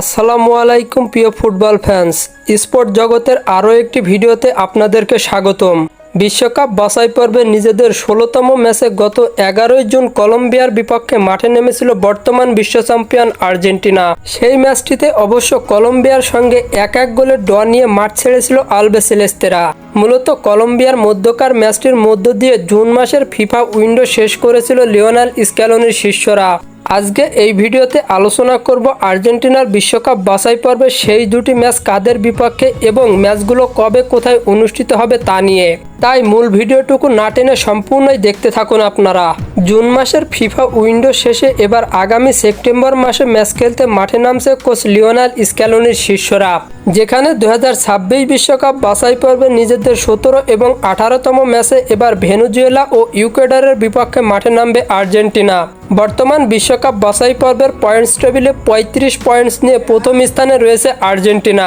আসসালামু আলাইকুম, প্রিয় ফুটবল ফ্যান্স। স্পোর্ট জগতের আরও একটি ভিডিওতে আপনাদেরকে স্বাগতম। বিশ্বকাপ বাছাই পর্বে নিজেদের ষোলোতম ম্যাচে গত এগারোই জুন কলম্বিয়ার বিপক্ষে মাঠে নেমেছিল বর্তমান বিশ্ব চ্যাম্পিয়ন আর্জেন্টিনা। সেই ম্যাচটিতে অবশ্য কলম্বিয়ার সঙ্গে এক এক গোলের ড নিয়ে মাঠ ছেড়েছিল আলবেসেলেস্তেরা মূলত কলম্বিয়ার মধ্যকার ম্যাচটির মধ্য দিয়ে জুন মাসের ফিফা উইন্ডো শেষ করেছিল লিওনাল স্ক্যালনির শিষ্যরা। আজকে এই ভিডিওতে আলোচনা করব আর্জেন্টিনার বিশ্বকাপ বাছাই পর্বে সেই দুটি ম্যাচ কাদের বিপক্ষে এবং ম্যাচগুলো কবে কোথায় অনুষ্ঠিত হবে তা নিয়ে। তাই মূল ভিডিওটুকু না টেনে সম্পূর্ণই দেখতে থাকুন আপনারা। জুন মাসের ফিফা উইন্ডো শেষে এবার আগামী সেপ্টেম্বর মাসে ম্যাচ খেলতে মাঠে নামছে কোচ লিওনাল স্ক্যালনির শিষ্যরা, যেখানে দু হাজার বিশ্বকাপ বাছাই পর্বে নিজেদের সতেরো এবং আঠারোতম ম্যাচে এবার ভেনুজুয়েলা ও ইউকেডারের বিপক্ষে মাঠে নামবে আর্জেন্টিনা। বর্তমান বিশ্বকাপ বাছাই পর্বের পয়েন্টস টেবিলে পঁয়ত্রিশ পয়েন্টস নিয়ে প্রথম স্থানে রয়েছে আর্জেন্টিনা।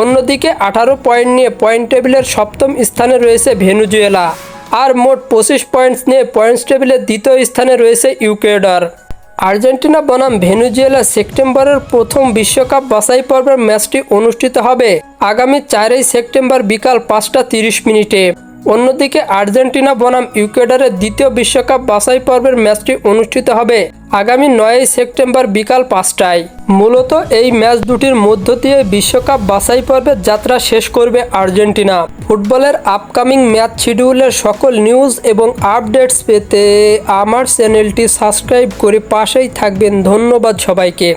অন্যদিকে আঠারো পয়েন্ট নিয়ে পয়েন্ট টেবিলের সপ্তম স্থানে রয়েছে ভেনুজুয়েলা। আর মোট পঁচিশ পয়েন্টস নিয়ে পয়েন্টস টেবিলে দ্বিতীয় স্থানে রয়েছে ইউকেডার আর্জেন্টিনা বনাম ভেনুজুয়েলা সেপ্টেম্বরের প্রথম বিশ্বকাপ বাছাই পর্বের ম্যাচটি অনুষ্ঠিত হবে আগামী চারই সেপ্টেম্বর বিকাল পাঁচটা তিরিশ মিনিটে। অন্যদিকে আর্জেন্টিনা বনাম ইউকেডারের দ্বিতীয় বিশ্বকাপ বাছাই পর্বের ম্যাচটি অনুষ্ঠিত হবে আগামী নয়ই সেপ্টেম্বর বিকাল পাঁচটায়। মূলত এই ম্যাচ দুটির মধ্য দিয়ে বিশ্বকাপ বাছাই পর্বের যাত্রা শেষ করবে আর্জেন্টিনা। ফুটবলের আপকামিং ম্যাচ শিডিউলের সকল নিউজ এবং আপডেটস পেতে আমার চ্যানেলটি সাবস্ক্রাইব করে পাশেই থাকবেন। ধন্যবাদ সবাইকে।